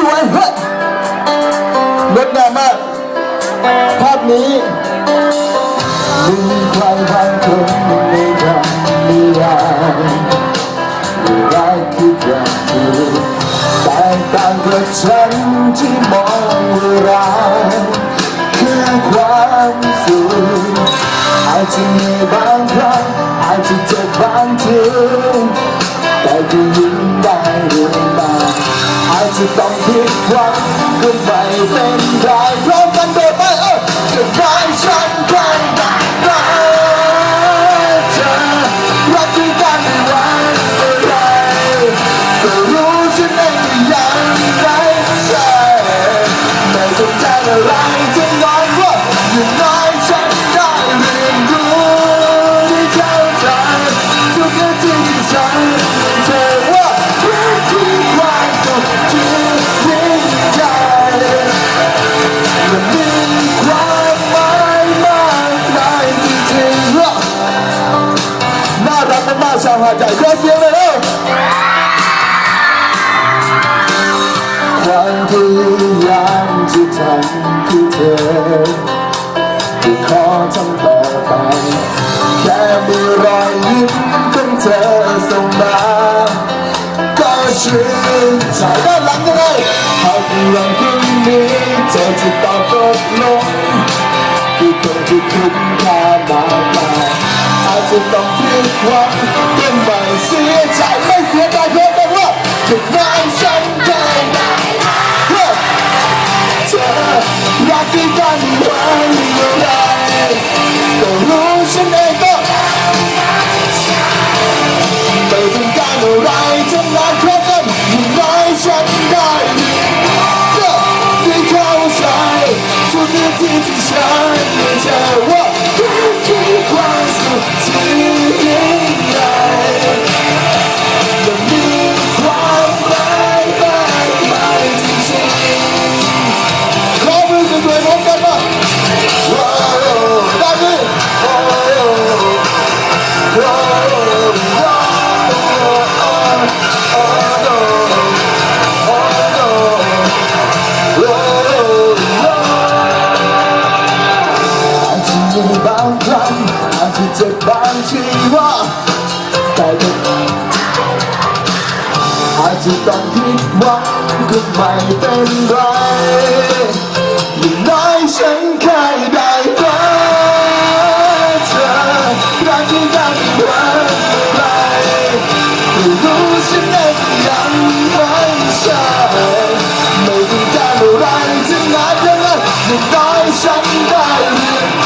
สวยๆเฮ้ยงดงามมาก ภาพนี้มีใครบางคนในคำนิยายรักคือความถูกแตกต่างกับฉันที่มองว่าเราคือความสุขอาจจะมีบางครั้งอาจจะเจ็บบางทีแต่ก็ยิ้ม จจะต้องผิดหวังก็ไม่เป็นไรพราะมกันเป็น ขอเสียงเลยเร็วความพยายามที่ทำคือเธอที่ขอทำต่อไป แค่มีรอยยิ้มของเธอส่งมาก็ชื่นใจด้านหลังยังไงหากวันพรุ่งนี้เธอจะตอบตกลงคือคนที่คุณค่ามากมายอาจจะต้อง ผิดหวังก็ไม่เสียใจไม่เสียใจเพราะแต่ว่าจุดหมายฉันไหนเฮ้เธอรักที่กันว้เมื่อไรก็รู้ฉันเองก็ไม่ต้องการอะไรทั้งนั้นเพราะกันอย่างน้อยฉันได้ก็ได้เข้าใจทุกนาทีที่ฉันเธอว่า จจะบางครั้งอาจจะเจ็บบางทีว่าแต่ก็อาจจะต้องผิดหวังก็ไม่เป็นไรอย่างน้อยฉันแค่ได้รักเธอรักที่กันไว้ไปรู้ฉันเองยังไม่ใช่ไม่ต้องการอะไรทั้งนั้นอย่างนั้นอย่างน้อยฉันได้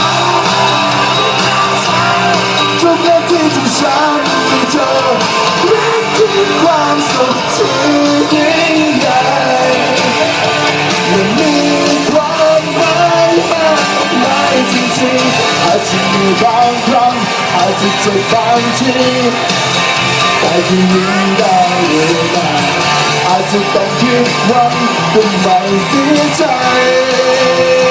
งๆอาจะมีบางครั้งอาจจะเจ็บบางทีแต่ก็ยิ้มได้เรื่อยมาอาจจะต้องผิดหวังก็ไม่เสียใจ